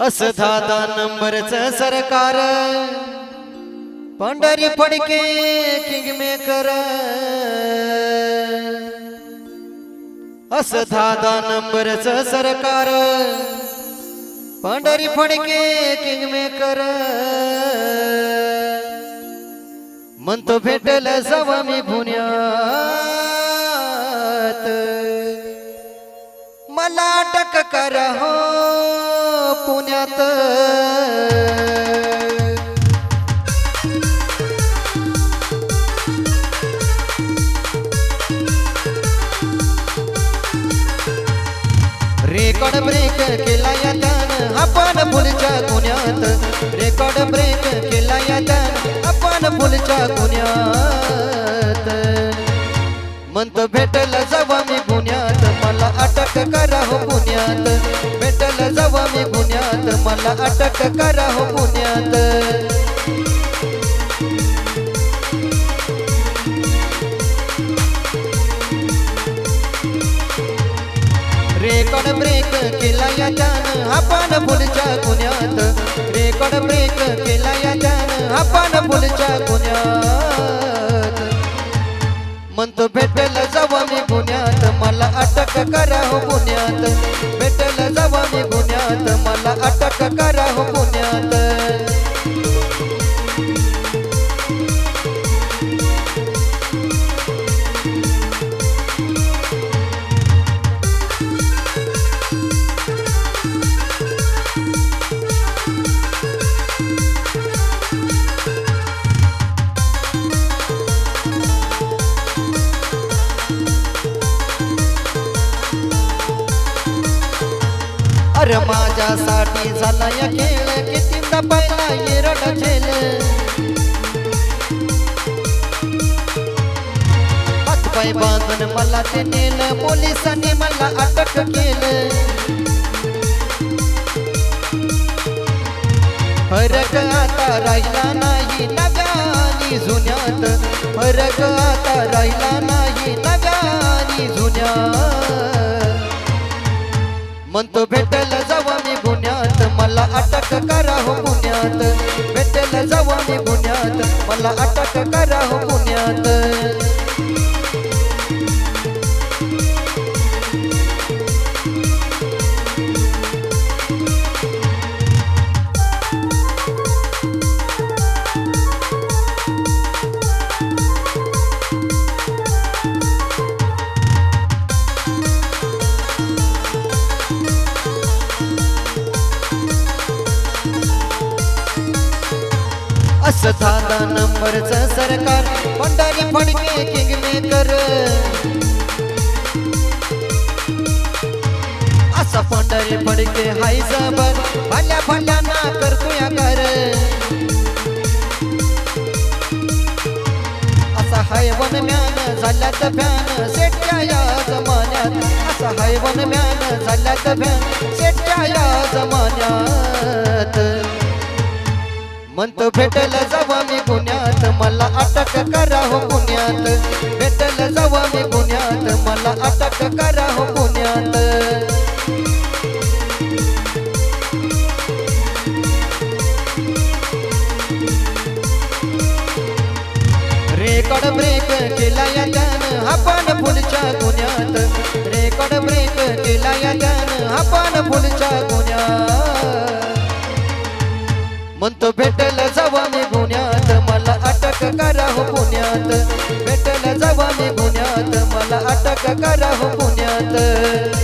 अस दादा नंबरच सरकार. पंढरी फडके किंगमेकर अस दादा नंबरच सरकार. पंढरी फडके किंगमेकर म्हणतो भेटल सवा मी पुण्यात मला अटक कर हो पुण्यात. रेकॉर्ड ब्रेक केला या त्यानं आपण पुढच्या पुण्यात रेकॉर्ड ब्रेक केला या त्यानं आपण पुढच्या पुण्यात म्हणत भेटलं जावा मी पुण्यात मला अटक करा हो पुण्यात. पुण्यात मला अटक करा हो पुण्यात. रेकॉर्ड ब्रेक केला या त्यानं आपण पुढच्या पुण्यात रेकॉर्ड ब्रेक केला या त्यानं आपण पुढच्या पुण्यात म्हणतो भेटल जावा मी पुण्यात मला अटक करा हो पुण्यात. अटक अर माझ्यासाठी झाला या खेळ. किती पहिला येरड झेल. हातपाय बांधून मला ते नेल. पोलिसांनी मला अटक केलं. फरक आता राहिला नाही नव्या आणि जुन्यात. फरक आता राहिला नाही पुण्यात. भेटेल जावा मी पुण्यात. मला अटक करा पुण्यात. असं नंबर नंबरचं सरकार. पंढरी फडके किंगमेकर असा पंढरी फडके हाय जबर. भल्या भाल्यांना करतोया कर असा हाय वन म्यान झाल्यात फॅन सेटच्या या जमान्यात असा हाय वन म्यान झाल्यात फॅन सेटच्या या जमान्यात म्हणतो भेटल जावा मी गुन्ह्यात. मला अटक करा हो पुण्यात भेटल जावा मी गुन्ह्यात. मला अटक करा हो पुण्यात रेकॉर्ड ब्रेक केला या त्यानं आपण पुढच्या गुन्ह्यात. रेकॉर्ड ब्रेक केला या त्यानं आपण पुढच्या गुन्ह्यात. म्हणतो भेटल जावा मी गुन्ह्यात मला अटक करा हो पुण्यात. भेटल जावा मी गुन्ह्यात मला अटक करा हो पुण्यात.